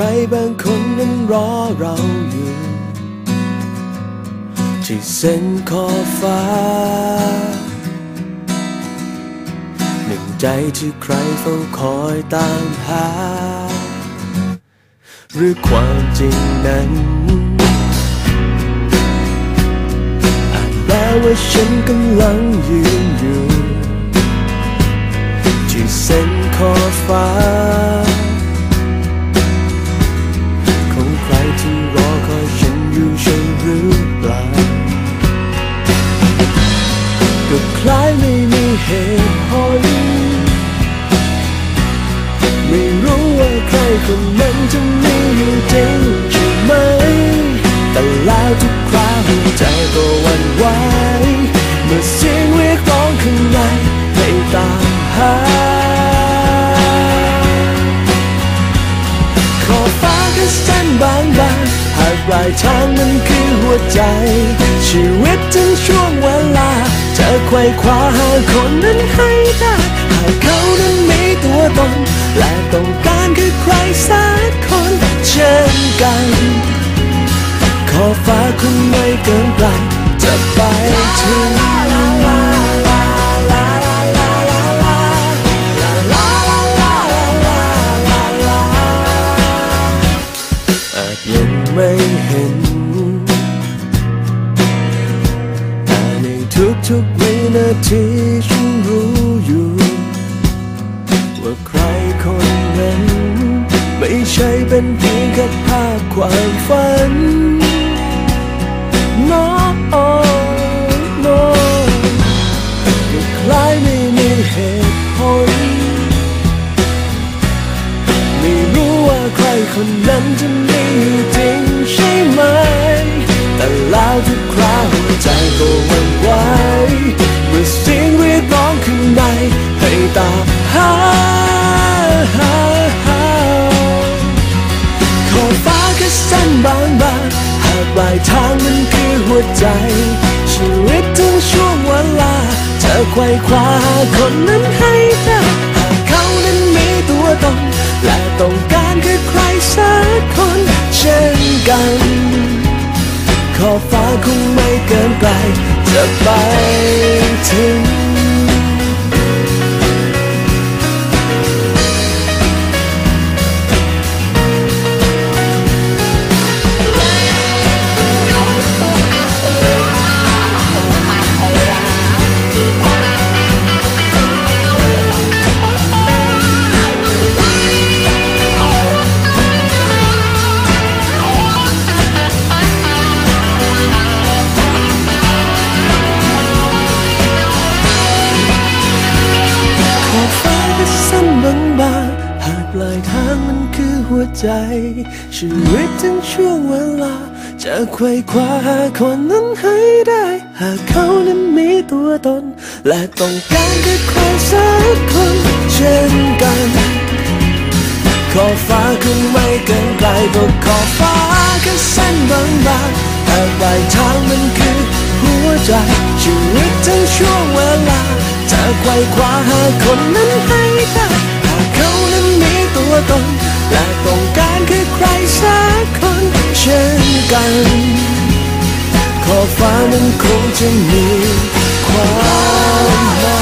รบางคนนั้นรอเราอยู่ ที่เส้นขอฟ้า หนึ่งใจที่ใครเฝ้าคอยตามหา หรือความจริงนั้นอาจแปลว่าฉันกำลังยืนอยู่ ที่เส้นขอฟ้า เหตุผล ไม่รู้ว่าใครคนนั้นจะมีอยู่จริงใช่ไหม แต่แล้วทุกคราวหัวใจก็วันไหวเมื่อเสียงเรียกร้องข้างในให้ตามหาขอบฟ้าแค่เส้นบางบางๆหากปลายทางมันคือหัวใจ ชีวิตถึงช่วงเวลา จะไขว่คว้าหาคนนั้นให้ได้หากเขานั้นมีตัวตน และต้องการคือใครสักคนเช่นกัน ขอฟ้าคุณไม่เกินไปจะไปถึง ทุกวินาทีฉันรู้อยู่ ว่าใครคนนั้น ไม่ใช่เป็นเพียงแค่ภาพความฝัน no no ก็คล้ายไม่มีเหตุผล ไม่รู้ว่าใครคนนั้นจะมีจริงใช่ไหม แต่แล้วทุกคราวหัวใจก็วัน แค่เส้นบางๆหากปลายทางมันคือหัวใจ ชีวิตทั้งช่วงเวลาเจะไขว่คว้าคนนั้นให้ได้หากเขานั้นมีตัวตนและต้องการคือใครสักคนเช่นกันขอบฟ้าคงไม่เกินไกลจะไปถึง ลายทางมันคือหัวใจ ชีวิตทั้งช่วงเวลา จะไขว่คว้าหาคนนั้นให้ได้ หากเขานั้นมีตัวตน และต้องการแค่ใครสักคนเช่นกันขอฟ้าคงไม่เกินไกลก็ขอฟ้าแค่เส้นบางๆแต่ปลายทางมันคือหัวใจ ชีวิตทั้งช่วงเวลาจะไขว่คว้าหาคนนั้นให้ได้ ตัวตน และต้องการคือใครสักคนเช่นกันขอบฟ้านั้นคงจะมีความ